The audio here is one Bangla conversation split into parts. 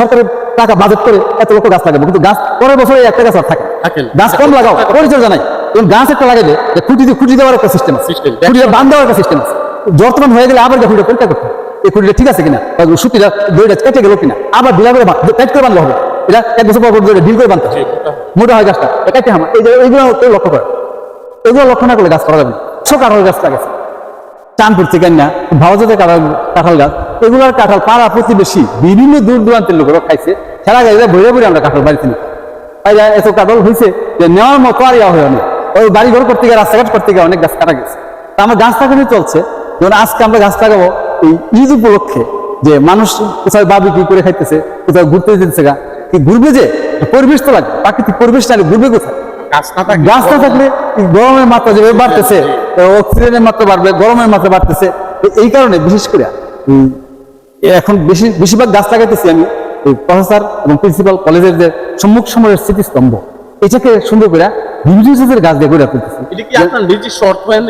সরকারের টাকা বাজেট করে এত লক্ষ গাছ লাগাবো। কিন্তু গাছ পরের বছরে একটা গাছ আর থাকে। গাছ কম লাগাও পরিচর্যা নাই। এবং গাছ একটা লাগাবে যে খুঁটি দিয়ে খুঁটি দেওয়ার একটা সিস্টেম আছে। খুঁটিটা বান্ধ দেওয়ার একটা সিস্টেম আছে। বর্তমান হয়ে গেলে আবার খুঁটিটা পরীক্ষা করতে। এই খুঁটিটা ঠিক আছে কিনা? সুতিটা দড়িটা কেটে গেল কিনা? আবার ঢিলা করে টাইট করে বাঁধলে হবে। এটা এক বছর পর দড়ি ঢিল করে বাঁধতে হবে। মোটা হয় গাছটা। একাইতে হামা এই এইগুলো লক্ষ্য করে এগুলো লক্ষ্য না করলে গাছ করা যাবে না। কাঁঠাল গাছ লাগাছে চাঁদপুর থেকে না ভাওজাতে কাঁঠাল কাঁঠাল গাছ। এগুলোর কাঁঠাল পাড়া প্রতিবেশী বিভিন্ন দূর দূরান্তের লোকেরা খাইছে। সারা গাড়িতে ভরে ভরে আমরা কাঁঠাল বাড়িতে নিই। তাই এত কাঁঠাল হয়েছে যে নেওয়ার মতো আর ইয়া হয় অনেক ওই বাড়ি ঘর করতে গিয়ে, রাস্তাঘাট করতে গিয়ে অনেক গাছ কাটা গেছে। তা আমার গাছ লাগানো চলছে। যেমন আজকে আমরা গাছ লাগাবো এই ঈদ উপলক্ষে যে মানুষ কোথায় বাবি কি করে খাইতেছে কোথাও ঘুরতে যেতেছে গা। কি ঘুরবে যে? পরিবেশ তো লাগবে প্রাকৃতিক পরিবেশ না ঘুরবে কোথায়? গাছ না থাকলে গরমের মাত্রা যেভাবে বাড়তেছে অক্সিজেনের মাত্রা বাড়বে গরমের মাত্রা বাড়তেছে এই কারণে বিশেষ করে এখন বেশি বেশিরভাগ গাছ লাগাইতেছি আমি এই প্রফেসর এবং প্রিন্সিপাল কলেজের যে সম্মুখ সময়ের স্মৃতিস্তম্ভ এটাকে সুন্দর করে বিভিন্ন জাতের গাছ দিয়ে গড়ে তুলতেছি এটা কি আপনার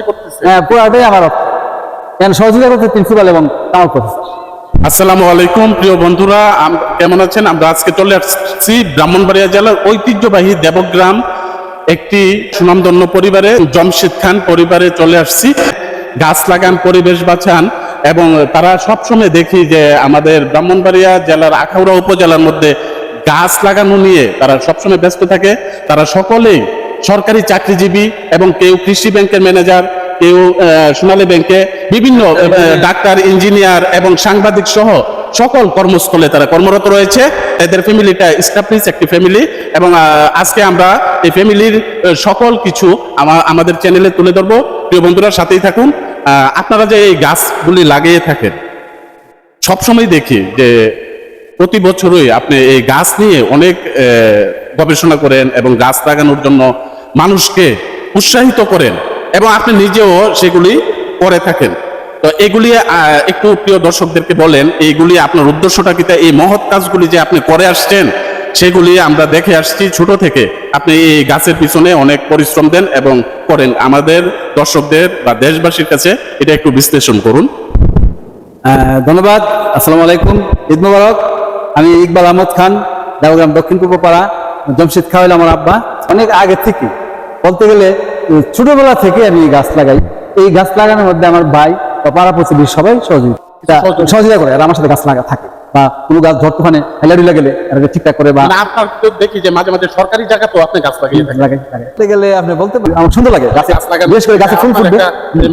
করতেছে? হ্যাঁ পুরাটাই আমার অর্থ কেন সহযোগিতা করতে প্রিন্সিপাল এবং আমার প্রফেসর। আসসালামু আলাইকুম প্রিয় বন্ধুরা আম- কেমন আছেন? আমরা আজকে চলে আসছি ব্রাহ্মণবাড়িয়া জেলার ঐতিহ্যবাহী দেবগ্রাম একটি সুনামধন্য পরিবারে জমশেদ খান পরিবারে চলে আসছি। গাছ লাগান, পরিবেশ বাঁচান এবং তারা সবসময় দেখি যে আমাদের ব্রাহ্মণবাড়িয়া জেলার আখাউড়া উপজেলার মধ্যে গাছ লাগানো নিয়ে তারা সবসময় ব্যস্ত থাকে। তারা সকলেই সরকারি চাকরিজীবী এবং কেউ কৃষি ব্যাংকের ম্যানেজার, কেউ সোনালী ব্যাংকে, বিভিন্ন ডাক্তার, ইঞ্জিনিয়ার এবং সাংবাদিক সহ সকল কর্মস্থলে তারা কর্মরত রয়েছে। এদের ফ্যামিলিটা স্টাবলিশ একটি ফ্যামিলি এবং আজকে আমরা এই ফ্যামিলির সকল কিছু আমাদের চ্যানেলে তুলে ধরবো। প্রিয় বন্ধুরা, সাথেই থাকুন। আপনারা যে এই গাছগুলি লাগিয়ে থাকেন, সবসময় দেখি যে প্রতি বছরই আপনি এই গাছ নিয়ে অনেক গবেষণা করেন এবং গাছ লাগানোর জন্য মানুষকে উৎসাহিত করেন এবং আপনি নিজেও সেগুলি করে থাকেন। তো এগুলি একটু প্রিয় দর্শকদেরকে বলেন এইগুলি আপনার উদ্দেশ্যটা কি? এই মহৎ কাজগুলি যে আপনি করে আসছেন, সেগুলি আমরা দেখে আসছি ছোট থেকে। আপনি এই গাছের পিছনে অনেক পরিশ্রম দেন এবং করেন। আমাদের দর্শকদের বা দেশবাসীর কাছে এটা একটু বিশ্লেষণ করুন। ধন্যবাদ। আসসালামু আলাইকুম। ঈদ মুবারক। আমি ইকবাল আহমদ খান, দেওগ্রাম দক্ষিণ পূর্ব পাড়া জমশেদ খা হইল আমার আব্বা। অনেক আগে থেকে বলতে গেলে, ছোটবেলা থেকে আমি গাছ লাগাই। এই গাছ লাগানোর মধ্যে আমার ভাই পাড়া প্রতিবেশী সবাই সহযোগিতা সহযোগিতা। করে। আর আমার সাথে গাছ লাগা থাকে। বা কোনো গাছ ধরতে ওখানে হেলাডুলা গেলে এটাকে ঠিকঠাক করে বা আপনার তো দেখি যে মাঝে মাঝে সরকারি জায়গা তো আপনি গাছ লাগিয়ে থাকেন। গেলে আপনি বলতে পারেন। আমার সুন্দর লাগে। গাছে গাছ লাগানো বিশেষ করে গাছে ফুল ফুটবে।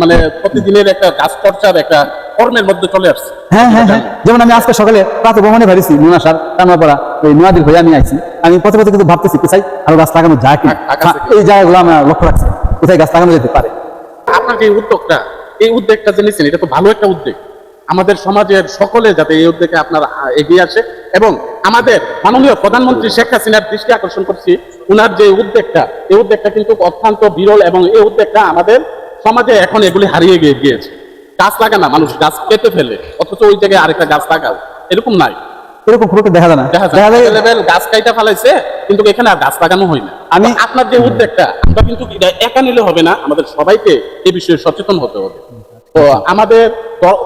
মানে প্রতিদিনের একটা গাছ চর্চার একটা কর্মের মধ্যে চলে আসছে। হ্যাঁ হ্যাঁ হ্যাঁ। যেমন আমি আজকে সকালে প্রাতঃ ভ্রমণে ভাবিছি নুনা সার কানোয়াপাড়া এই নোয়াদির হয়ে আমি আইছি। আমি পথে পথে কিন্তু ভাবতেছি কোথায় আরও গাছ লাগানো যায় কি কি? এই জায়গাগুলো আমরা লক্ষ্য রাখছি। কোথায় গাছ লাগানো যেতে পারে? আপনার যে উদ্যোগটা এই উদ্যোগটা যে নিচ্ছেন এটা তো ভালো একটা উদ্যোগ আমাদের সমাজের সকলে যাতে এই উদ্যোগে আপনার এগিয়ে আসে এবং আমাদের মাননীয় প্রধানমন্ত্রী শেখ হাসিনার দৃষ্টি আকর্ষণ করছি উনার যে উদ্যোগটা এই উদ্যোগটা কিন্তু অত্যন্ত বিরল এবং এই উদ্যোগটা আমাদের সমাজে এখন এগুলি হারিয়ে গিয়ে গিয়েছে। গাছ লাগা না মানুষ গাছ কেটে ফেলে অথচ ওই জায়গায় আরেকটা গাছ লাগাও এরকম নাই। এরকম দেখা যায় না। দেখা যায় গাছ কাইটা ফেলাইছে কিন্তু এখানে আর গাছ লাগানো হয় না। আমি আপনার যে উদ্যোগটা আমরা কিন্তু একা নিলে হবে না আমাদের সবাইকে এই বিষয়ে সচেতন হতে হবে। তো আমাদের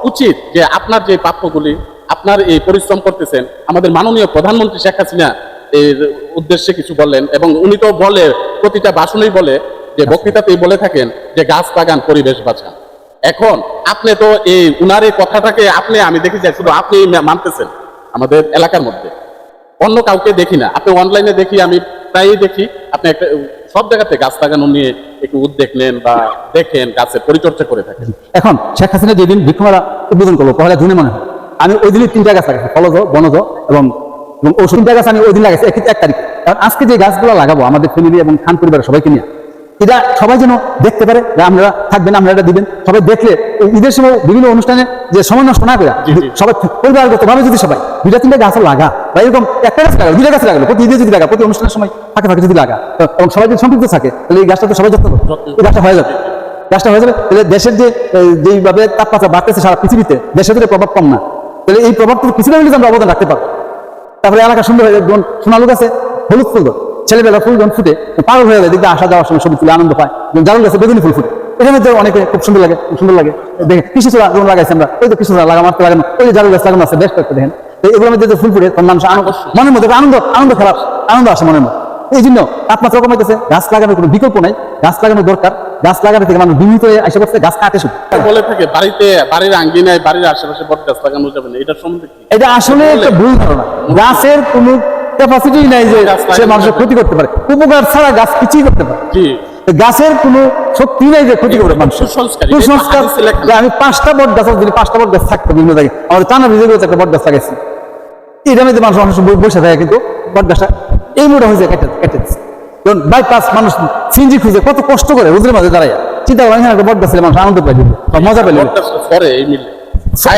উচিত যে আপনার যে প্রাপ্যগুলি আপনার এই পরিশ্রম করতেছেন আমাদের মাননীয় প্রধানমন্ত্রী শেখ হাসিনা এর উদ্দেশ্যে কিছু বললেন এবং উনি তো বলে প্রতিটা ভাষণেই বলে যে বক্তৃতাতেই বলে থাকেন যে গাছ লাগান পরিবেশ বাঁচান। এখন আপনি তো এই উনার এই কথাটাকে আপনি আমি দেখি যে শুধু আপনি মানতেছেন আমাদের এলাকার মধ্যে। অন্য কাউকে দেখি না। আপনি অনলাইনে দেখি, আমি প্রায়ই দেখি, আপনি একটা, সব জায়গাতে গাছ লাগানো নিয়ে একটু উদ্যোগ নেন বা দেখেন, গাছের পরিচর্যা করে থাকেন। এখন শেখ হাসিনা যেদিন বৃক্ষমেলা উদ্বোধন করল পহেলা জুনে মনে হয়। আমি ওই দিনই তিনটা গাছ লাগাইছি, ফলজ, বনজ এবং এবং ওষুধ তিনটা গাছ আমি ওই দিন লাগাইছি, এক তারিখ। কারণ আজকে যে গাছগুলো লাগাবো, আমাদের ফ্যামিলি এবং খান পরিবারের সবাইকে নিয়ে এটা সবাই যেন দেখতে পারে আপনারা থাকবেন আপনারা এটা দিবেন। সবাই দেখলে ঈদের সময় বিভিন্ন অনুষ্ঠানে যে সময় নষ্ট না করে। সবাই পরিবারগত ভাবে যদি সবাই দুইটা তিনটা গাছ লাগা বা এরকম একটা গাছ লাগালো দুইটা গাছ লাগালো প্রতি ঈদে যদি লাগা প্রতি অনুষ্ঠানের সময় ফাঁকে ফাঁকে যদি লাগা এবং সবাই যদি সম্পৃক্ত থাকে তাহলে এই গাছটা তো সবাই যত্ন এই গাছটা হয়ে যাবে। গাছটা হয়ে যাবে তাহলে দেশের যে যেইভাবে তাপমাত্রা বাড়তেছে সারা পৃথিবীতে দেশের উপরে প্রভাব কম না। তাহলে এই প্রভাব থেকে কিছুটা হলে আমরা অবদান রাখতে পারব। তারপরে এলাকা সুন্দর হয়ে যেমন সোনালু গাছে হলুদ ফুল। ছেলেবেলা ফুল যখন ফুটে পাগল হয়ে যায় দিকে আসা যাওয়ার সময় সবুজ ফুলে আনন্দ পায়। জারুল গাছে বেগুনি ফুল ফুটে। এখানে তো অনেকে খুব সুন্দর লাগে খুব সুন্দর লাগে। দেখে কৃষি চূড়া যেমন লাগাইছে আমরা। ওই তো কৃষি চূড়া লাগা মারতে লাগানো ওই যে জারুল গাছ লাগানো আছে বেশ কয়েকটা দেখেন। তো এগুলোর মধ্যে যে ফুল ফুটে তখন মানুষ আনন্দ। মনের মধ্যে আনন্দ আনন্দ খেলা আনন্দ আসে মনের মধ্যে। এই জন্য তাপমাত্রা কমাইতেছে গাছ লাগানোর কোনো বিকল্প নাই গাছ লাগানো দরকার। গাছ লাগানো থেকে মানুষ বিমিত হয়ে এসে করছে গাছ কাটে শুধু। বলে থাকে বাড়িতে বাড়ির আঙ্গিনায় বাড়ির আশেপাশে বট গাছ লাগানো যাবে না এটার সম্বন্ধে এটা আসলে একটা ভুল ধারণা। গাছের কোনো ক্যাপাসিটি নাই যে সে মানুষের ক্ষতি করতে পারে। উপকার ছাড়া গাছ কিছুই করতে পারে গাছের কোনো শক্তি নাই যে ক্ষতি করবে মানুষ কুসংস্কার। আমি পাঁচটা বট গাছ যদি পাঁচটা বট গাছ থাকতো বিভিন্ন জায়গায়। আমাদের টানা ভিজে গেছে একটা বট গাছ লাগাইছি। এটা মধ্যে মানুষ সময় বসে থাকে কিন্তু বট গাছটা এই মোটা হয়েছে কেটে কেটে দিচ্ছে কারণ বাইপাস মানুষ সিঞ্জি খুঁজে কত কষ্ট করে রোদের মাঝে দাঁড়ায় চিন্তা করেন একটা বট গাছ মানুষ আনন্দ পাই মজা পেলে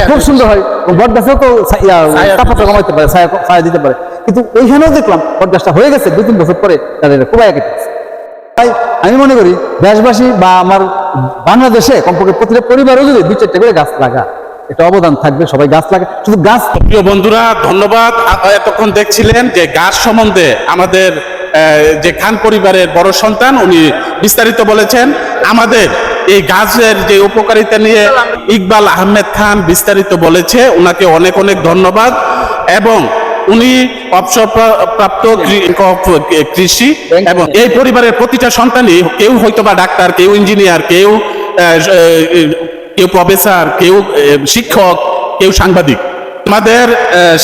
খুব সুন্দর হয়। বট গাছেও তো তাপমাত্রা কমাইতে পারে ছায়া ছায়া দিতে পারে। কিন্তু ওইখানেও দেখলাম গাছটা হয়ে গেছে দু তিন বছর পরে তাদের খুবই কেটে তাই আমি মনে করি দেশবাসী বা আমার বাংলাদেশে কমপক্ষে প্রতিটা পরিবারও যদি দুই, চারটে করে গাছ লাগা একটা অবদান থাকবে, সবাই গাছ লাগা শুধু গাছ প্রিয় বন্ধুরা, ধন্যবাদ। এতক্ষণ দেখছিলেন যে গাছ সম্বন্ধে আমাদের যে খান পরিবারের বড় সন্তান, উনি বিস্তারিত বলেছেন। আমাদের এই গাছের যে উপকারিতা নিয়ে ইকবাল আহমেদ খান বিস্তারিত বলেছে ওনাকে অনেক অনেক ধন্যবাদ। এবং উনি অবসরপ্রাপ্ত কৃষি এবং এই পরিবারের প্রতিটা সন্তানই কেউ হয়তো বা ডাক্তার কেউ ইঞ্জিনিয়ার কেউ কেউ প্রফেসর কেউ শিক্ষক কেউ সাংবাদিক। আমাদের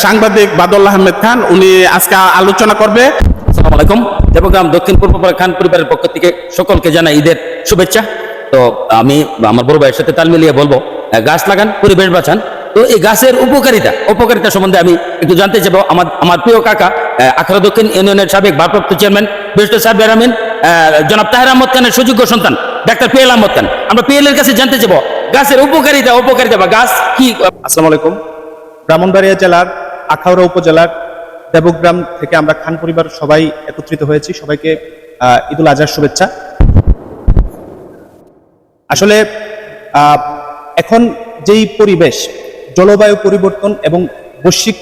সাংবাদিক বাদল আহমেদ খান উনি আজকে আলোচনা করবে। আসসালামু আলাইকুম। দেবগ্রাম দক্ষিণ পূর্বপাড়া খান পরিবারের পক্ষ থেকে সকলকে জানাই ঈদের শুভেচ্ছা। তো আমি আমার বড় ভাইয়ের সাথে তাল মিলিয়ে বলব গাছ লাগান পরিবেশ বাঁচান। তো এই গাছের উপকারিতা উপকারিতা সম্বন্ধে আমি একটু জানতে চাইব। আমার আমার প্রিয় কাকা আখড়া দক্ষিণ ইউনিয়নের সাবেক ভারপ্রাপ্ত চেয়ারম্যান, বিশিষ্ট সাহেব আমিন জনাব তাহের আহমদ খানের সুযোগ্য সন্তান, ডাক্তার পিএল আহমদ খান। আমরা পিএল এর কাছে জানতে চাইব, গাছের উপকারিতা উপকারিতা বা গাছ কি? আসসালামু আলাইকুম। ব্রাহ্মণবাড়িয়া জেলার আখাউড়া উপজেলার দেবগ্রাম থেকে আমরা খান পরিবার সবাই একত্রিত হয়েছি। সবাইকে ঈদুল আজহার শুভেচ্ছা। আসলে এখন যেই পরিবেশ জলবায়ু পরিবর্তন এবং বৈশ্বিক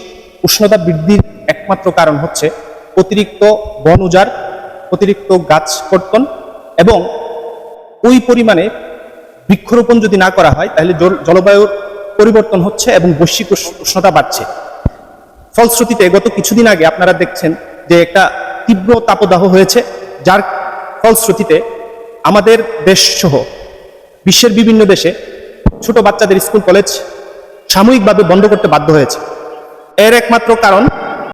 উষ্ণতা বৃদ্ধির একমাত্র কারণ হচ্ছে অতিরিক্ত বন উজাড়, অতিরিক্ত গাছ কর্তন এবং ওই পরিমাণে বৃক্ষরোপণ যদি না করা হয়, তাহলে জলবায়ুর পরিবর্তন হচ্ছে এবং বৈশ্বিক উষ্ণতা বাড়ছে। ফলশ্রুতিতে গত কিছুদিন আগে আপনারা দেখছেন যে একটা তীব্র তাপদাহ হয়েছে, যার ফলশ্রুতিতে আমাদের দেশ সহ বিশ্বের বিভিন্ন দেশে ছোট বাচ্চাদের স্কুল, কলেজ সাময়িকভাবে বন্ধ করতে বাধ্য হয়েছে। এর একমাত্র কারণ